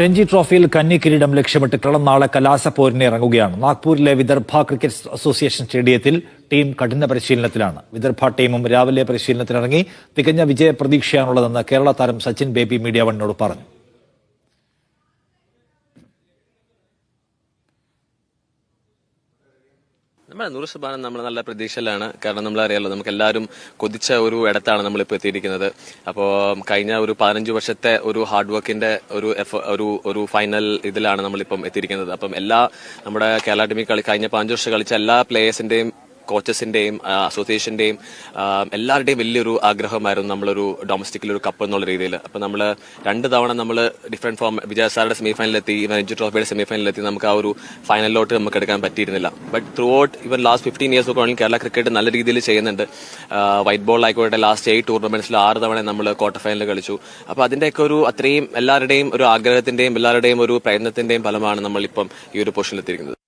രഞ്ജി ട്രോഫിയിൽ കന്നി കിരീടം ലക്ഷ്യമിട്ട് കളം നാളെ കലാസപ്പോരിനെ ഇറങ്ങുകയാണ്. നാഗ്പൂരിലെ വിദർഭ ക്രിക്കറ്റ് അസോസിയേഷൻ സ്റ്റേഡിയത്തിൽ ടീം കഠിന പരിശീലനത്തിലാണ്. വിദർഭ ടീമും രാവിലെ പരിശീലനത്തിനിറങ്ങി തികഞ്ഞ വിജയ പ്രതീക്ഷയാണുള്ളതെന്ന് കേരള താരം സച്ചിൻ ബേബി മീഡിയ വണ്ണിനോട് പറഞ്ഞു. നമ്മൾ നൂറ് ശതമാനം നമ്മൾ നല്ല പ്രതീക്ഷയിലാണ്. കാരണം നമ്മൾ അറിയാലോ നമുക്ക് എല്ലാവരും കൊതിച്ച ഒരു ഇടത്താണ് നമ്മളിപ്പോൾ എത്തിയിരിക്കുന്നത്. അപ്പോൾ കഴിഞ്ഞ ഒരു പതിനഞ്ച് വർഷത്തെ ഒരു ഹാർഡ് വർക്കിന്റെ ഒരു ഒരു ഒരു ഫൈനൽ ഇതിലാണ് നമ്മളിപ്പം എത്തിയിരിക്കുന്നത്. അപ്പം എല്ലാ നമ്മുടെ കേരള ടീമിൽ കളി കഴിഞ്ഞ പതിനഞ്ച് വർഷം കളിച്ച എല്ലാ പ്ലേയേഴ്സിന്റെയും കോച്ചസിന്റെയും അസോസിയേഷന്റെയും എല്ലാവരുടെയും വലിയൊരു ആഗ്രഹമായിരുന്നു നമ്മളൊരു ഡൊമസ്റ്റിക്കിൽ ഒരു കപ്പ് എന്നുള്ള രീതിയിൽ അപ്പൊ നമ്മൾ രണ്ട് തവണ നമ്മൾ ഡിഫറെന്റ് ഫോം വിജയ സാറുടെ സെമി ഫൈനലിലെത്തി രഞ്ജി ട്രോഫിയുടെ സെമി ഫൈനലിലെത്തി നമുക്ക് ആ ഒരു ഫൈനലിലോട്ട് നമുക്ക് എടുക്കാൻ പറ്റിയിരുന്നില്ല. But throughout even last fifteen years ഒക്കെ കേരള ക്രിക്കറ്റ് നല്ല രീതിയിൽ ചെയ്യുന്നുണ്ട്. വൈറ്റ് ബോൾ ആയിക്കോട്ടെ ലാസ്റ്റ് എയ്റ്റ് ടൂർണമെന്റ്സിൽ ആറ് തവണ നമ്മൾ ക്വാർട്ടർ ഫൈനൽ കളിച്ചു. അപ്പോൾ അതിന്റെയൊക്കെ ഒരു അത്രയും എല്ലാവരുടെയും ഒരു ആഗ്രഹത്തിന്റെയും എല്ലാവരുടെയും ഒരു പ്രയത്നത്തിന്റെയും ഫലമാണ് നമ്മളിപ്പം ഈ ഒരു പൊസിഷനിലെത്തിയിരിക്കുന്നത്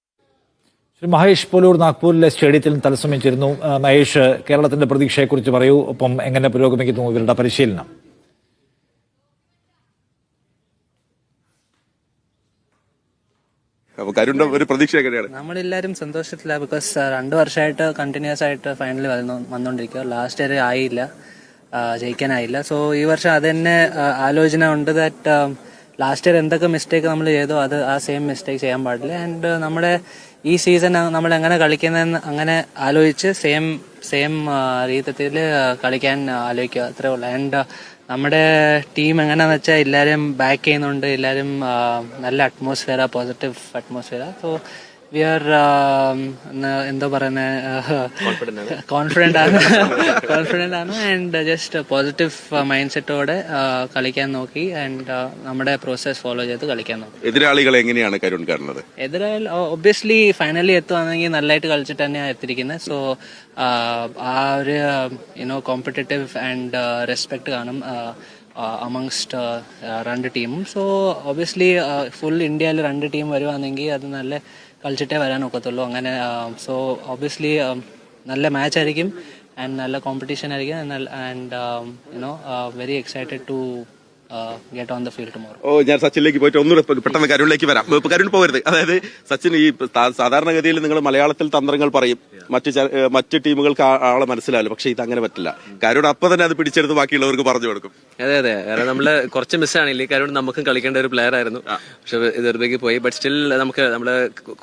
ശ്രീ മഹേഷ് പോലൂർ നാഗ്പൂരിലെ സ്റ്റേഡിയത്തിൽ തത്സമയം ചേരുന്നു മഹേഷ് കേരളത്തിന്റെ പ്രതീക്ഷയെക്കുറിച്ച് പറയൂ. ഒപ്പം എങ്ങനെ പുരോഗമിക്കുന്നു ഇവരുടെ പരിശീലനം? നമ്മളെല്ലാരും കരുണ്ട ഒരു പ്രതീക്ഷ എങ്ങനെയാണ്? നമ്മളെല്ലാവരും സന്തോഷത്തിലാണ് ബിക്കോസ് രണ്ടു വർഷമായിട്ട് കണ്ടിന്യൂസ് ആയിട്ട് ഫൈനൽ വന്നുകൊണ്ടിരിക്കുക. ലാസ്റ്റ് ഇയർ ആയില്ല. ജയിക്കാനായില്ല. സോ ഈ വർഷം അത് തന്നെ ആലോചന ഉണ്ട് ദാറ്റ് ലാസ്റ്റ് ഇയർ എന്തൊക്കെ മിസ്റ്റേക്ക് നമ്മൾ ചെയ്തോ അത് ആ സെയിം മിസ്റ്റേക്ക് ചെയ്യാൻ പാടില്ല. ആൻഡ് നമ്മുടെ ഈ സീസൺ നമ്മൾ എങ്ങനെ കളിക്കുന്നതെന്ന് അങ്ങനെ ആലോചിച്ച് സെയിം സെയിം രീതിയിൽ കളിക്കാൻ ആലോചിക്കുക. അത്രേ ഉള്ളൂ. ആൻഡ് നമ്മുടെ ടീം എങ്ങനെയാണെന്ന് വെച്ചാൽ എല്ലാവരും ബാക്ക് ചെയ്യുന്നുണ്ട്. എല്ലാവരും നല്ല അറ്റ്മോസ്ഫിയറാണ് പോസിറ്റീവ് അറ്റ്മോസ്ഫിയറാണ് സോ വി ആർ എന്താ പറയുന്നത് കോൺഫിഡന്റ് ആണ്. കോൺഫിഡന്റ് ആണ്. ആൻഡ് ജസ്റ്റ് പോസിറ്റീവ് മൈൻഡ് സെറ്റോടെ കളിക്കാൻ നോക്കി. ആൻഡ് നമ്മുടെ പ്രോസസ് ഫോളോ ചെയ്ത് കളിക്കാൻ നോക്കി. എതിരാളികൾ എങ്ങനെയാണ് കരുൺ കാണുന്നത്? എതിരാളി ഒബ്വിയസ്ലി ഫൈനലി എത്തുവാണെങ്കിൽ നല്ലതായിട്ട് കളിച്ചിട്ട് തന്നെയാണ് എത്തിയിരിക്കുന്നത് സോ ആ ഒരു യുനോ കോമ്പറ്റേറ്റീവ് ആൻഡ് റെസ്പെക്ട് കാണും അമങ്സ്റ്റ് രണ്ട് ടീമും സോ ഒബ്വിയസ്ലി ഫുൾ ഇന്ത്യയിൽ രണ്ട് ടീം വരുവാണെങ്കിൽ അത് നല്ല കളിച്ചിട്ടേ വരാൻ ഒക്കത്തുള്ളൂ. അങ്ങനെ സോ ഒബ്വിയസ്ലി നല്ല മാച്ച് ആയിരിക്കും ആൻഡ് നല്ല കോമ്പറ്റീഷൻ ആയിരിക്കും and you know very excited to get on the oh ഞാൻ സച്ചിനിലേക്ക് പോയിട്ട് ഒന്നുകൂടെ പെട്ടെന്ന് കരുണിലേക്ക് വരാം. ഇപ്പൊ കരുൺ പോകരുത്. അതായത് സച്ചിൻ ഈ സാധാരണഗതിയിൽ നിങ്ങൾ മലയാളത്തിൽ തന്ത്രങ്ങൾ പറയും. മറ്റു മറ്റു ടീമുകൾക്ക് ആളെ മനസ്സിലാവില്ല. പക്ഷെ ഇത് അങ്ങനെ പറ്റില്ല. കരുൺ അപ്പൊ തന്നെ അത് പിടിച്ചെടുത്ത് ബാക്കിയുള്ളവർക്ക് പറഞ്ഞു കൊടുക്കും. അതെ അതെ. കാരണം നമ്മൾ കുറച്ച് മിസ്സാണ് ഈ കാര്യം നമുക്കും കളിക്കേണ്ട ഒരു പ്ലെയർ ആയിരുന്നു. പക്ഷെ ദുർബേക്ക് പോയി. ബട്ട് സ്റ്റിൽ നമുക്ക് നമ്മൾ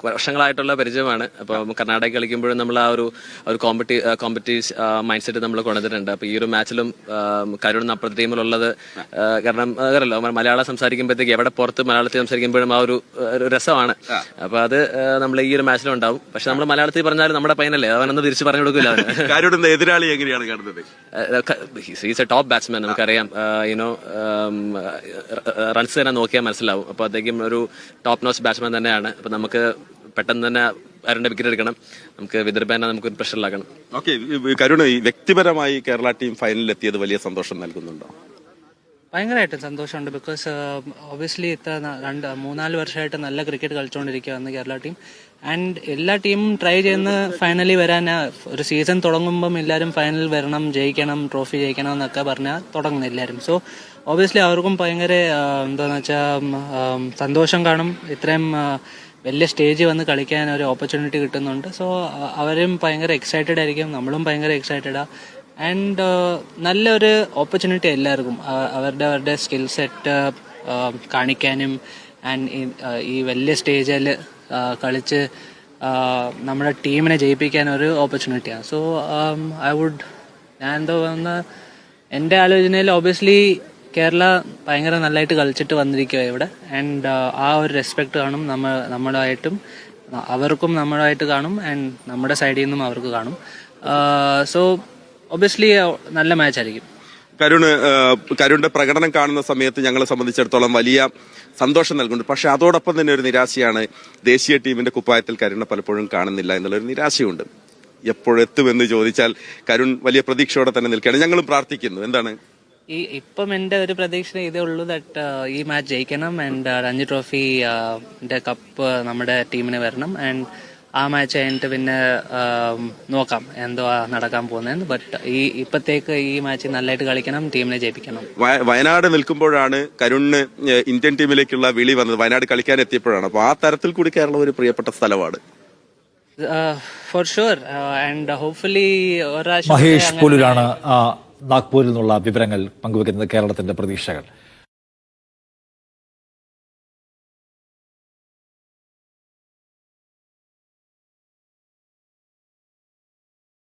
വർഷങ്ങളായിട്ടുള്ള പരിചയമാണ്. അപ്പൊ കർണാടക കളിക്കുമ്പോഴും നമ്മൾ ആ ഒരു ഒരു കോമ്പറ്റി കോമ്പറ്റീവ് മൈൻഡ് സെറ്റ് നമ്മൾ കൊണ്ടുവന്നിട്ടുണ്ട്. അപ്പൊ ഈ ഒരു മാച്ചിലും കരുൺ അപ്പുറത്തെ ടീമിലുള്ളത് കാരണം അതല്ലോ മലയാളം സംസാരിക്കുമ്പോഴത്തേക്ക് എവിടെ പുറത്ത് മലയാളത്തിൽ സംസാരിക്കുമ്പോഴും ആ ഒരു രസമാണ്. അപ്പൊ അത് നമ്മൾ ഈ ഒരു മാച്ചിലും ഉണ്ടാവും. പക്ഷെ നമ്മൾ മലയാളത്തിൽ പറഞ്ഞാലും നമ്മുടെ പയ്യനല്ലേ. അവനൊന്ന് തിരിച്ചു പറഞ്ഞു കൊടുക്കില്ല എതിരാളി എങ്ങനെയാണ് കാണുന്നത്? ഈസ് എ ടോപ്പ് ബാറ്റ്സ്മാൻ നമുക്കറിയാം. യുനോ റൺസ് തന്നെ നോക്കിയാൽ മനസ്സിലാവും. അപ്പോൾ അദ്ദേഹം ഒരു ടോപ്പ് നോച്ച് ബാറ്റ്സ്മാൻ തന്നെയാണ്. അപ്പോൾ നമുക്ക് പെട്ടെന്ന് തന്നെ അവരുടെ വിക്കറ്റ് എടുക്കണം. നമുക്ക് വിദർഭേനെ നമുക്ക് പ്രഷറിലാക്കണം ഓക്കെ കരുണ് വ്യക്തിപരമായി കേരള ടീം ഫൈനലിൽ എത്തിയത് വലിയ സന്തോഷം നൽകുന്നുണ്ടോ? ഭയങ്കരമായിട്ടും സന്തോഷമുണ്ട് ബിക്കോസ് ഒബിയസ്ലി ഇത്ര ന- രണ്ട് മൂന്നാൽ വർഷമായിട്ട് നല്ല ക്രിക്കറ്റ് കളിച്ചുകൊണ്ടിരിക്കുകയാണ് കേരള ടീം ആൻഡ് എല്ലാ ടീമും ട്രൈ ചെയ്യുന്ന ഫൈനലി വരാൻ ഒരു സീസൺ തുടങ്ങുമ്പം എല്ലാവരും ഫൈനൽ വരണം ജയിക്കണം ട്രോഫി ജയിക്കണം എന്നൊക്കെ പറഞ്ഞാൽ തുടങ്ങുന്നു എല്ലാവരും സോ ഒബിയസ്ലി അവർക്കും ഭയങ്കര എന്താണെന്ന് വെച്ചാൽ സന്തോഷം കാണും. ഇത്രയും വലിയ സ്റ്റേജ് വന്ന് കളിക്കാൻ ഒരു ഓപ്പർച്യൂണിറ്റി കിട്ടുന്നുണ്ട്. സോ അവരും ഭയങ്കര എക്സൈറ്റഡ് ആയിരിക്കും. നമ്മളും ഭയങ്കര എക്സൈറ്റഡാ ആൻഡ് നല്ലൊരു ഓപ്പർച്യൂണിറ്റി എല്ലാവർക്കും. അവരുടെ അവരുടെ സ്കിൽ സെറ്റ് കാണിക്കാനും ആൻഡ് ഈ വലിയ സ്റ്റേജിൽ കളിച്ച് നമ്മുടെ ടീമിനെ ജയിപ്പിക്കാൻ ഒരു ഓപ്പർച്യൂണിറ്റിയാണ് സോ ഐ വുഡ് ഞാൻ എന്തോ വന്ന എന്റെ ആലോചനയിൽ ഒബിയസ്ലി കേരള ഭയങ്കര നല്ലതായിട്ട് കളിച്ചിട്ട് വന്നിരിക്കുക ഇവിടെ. ആൻഡ് ആ ഒരു റെസ്പെക്ട് കാണും നമ്മ നമ്മളായിട്ടും അവർക്കും നമ്മളായിട്ട് കാണും ആൻഡ് നമ്മുടെ സൈഡിൽ നിന്നും അവർക്ക് കാണും. സോ ഒബിയസ്ലി നല്ല മാച്ച് ആയിരിക്കും. കരുണ് കരുണിന്റെ പ്രകടനം കാണുന്ന സമയത്ത് ഞങ്ങളെ സംബന്ധിച്ചിടത്തോളം വലിയ സന്തോഷം നൽകുന്നുണ്ട്. പക്ഷെ അതോടൊപ്പം തന്നെ ഒരു നിരാശയാണ് ദേശീയ ടീമിന്റെ കുപ്പായത്തിൽ കരുണ പലപ്പോഴും കാണുന്നില്ല എന്നുള്ളൊരു നിരാശയുണ്ട്. എപ്പോഴെത്തുമെന്ന് ചോദിച്ചാൽ കരുൺ വലിയ പ്രതീക്ഷയോടെ തന്നെ നിൽക്കുകയാണ്. ഞങ്ങളും പ്രാർത്ഥിക്കുന്നു. എന്താണ്? ഈ ഇപ്പം എന്റെ ഒരു പ്രതീക്ഷ ഇതേ ഉള്ളൂ ദറ്റ് ഈ മാച്ച് ജയിക്കണം ആൻഡ് രഞ്ജി ട്രോഫി കപ്പ് നമ്മുടെ ടീമിന് വരണം. ആൻഡ് ആ മാച്ച് കഴിഞ്ഞിട്ട് പിന്നെ നോക്കാം എന്തോ നടക്കാൻ പോകുന്നതെന്ന്. ബട്ട് ഈ ഇപ്പത്തേക്ക് ഈ മാച്ച് നല്ലതായിട്ട് കളിക്കണം ടീമിനെ ജയിപ്പിക്കണം. വയനാട് നിൽക്കുമ്പോഴാണ് കരുണിന് ഇന്ത്യൻ ടീമിലേക്കുള്ള വിളി വന്നത്. വയനാട് കളിക്കാൻ എത്തിയപ്പോഴാണ്. അപ്പോൾ ആ തരത്തിൽ കൂടി കേരളം ഒരു പ്രിയപ്പെട്ട സ്ഥലമാണ്. ഫോർ ഷുവർ ആൻഡ് ഹോപ്പ്ഫുള്ളി ഒരാഴ്ച മഹേഷ് പോലൂരാണ് നാഗ്പൂരിൽ നിന്നുള്ള വിവരങ്ങൾ പങ്കുവെക്കുന്നത് കേരളത്തിന്റെ പ്രതീക്ഷകൾ.